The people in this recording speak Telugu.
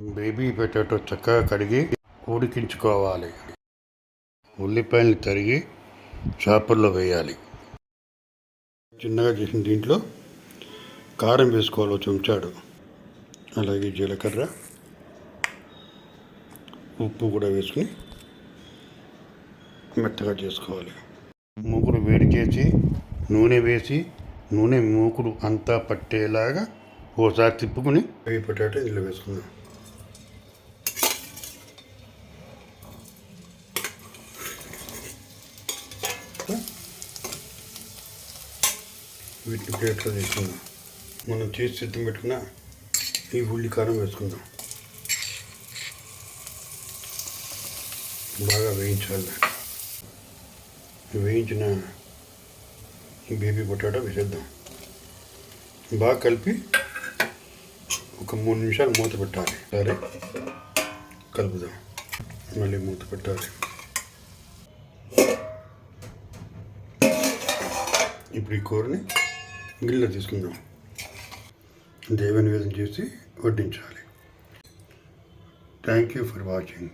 బేబీ పొటాటో చక్కగా కడిగి ఉడికించుకోవాలి. ఉల్లిపాయలు తరిగి చేపల్లో వేయాలి. చిన్నగా చేసిన దీంట్లో కారం వేసుకోవాలి చెంచాడు. అలాగే జీలకర్ర ఉప్పు కూడా వేసుకుని మెత్తగా చేసుకోవాలి. మూకుడు వేడి చేసి నూనె వేసి నూనె మూకుడు అంతా పట్టేలాగా ఓసారి తిప్పుకుని అవి పొటాటో ఇందులో వేసుకుందాం. వీటిని ప్లేట్లో తీసుకుందాం మనం చేసి సిద్ధం పెట్టుకున్న ఈ ఉల్లి కారం వేసుకుందాం. బాగా వేయించాలి. వేయించిన ఈ బేబీ పొటాటో వేసేద్దాం. బాగా కలిపి ఒక మూడు నిమిషాలు మూత పెట్టాలి. సరే కలుపుదాం. మళ్ళీ మూత పెట్టాలి. ఇప్పుడు ఈ కూరని గిన్నెలో తీసుకుందాం. దేవ నివేదన చేసి వడ్డించాలి. Thank you for watching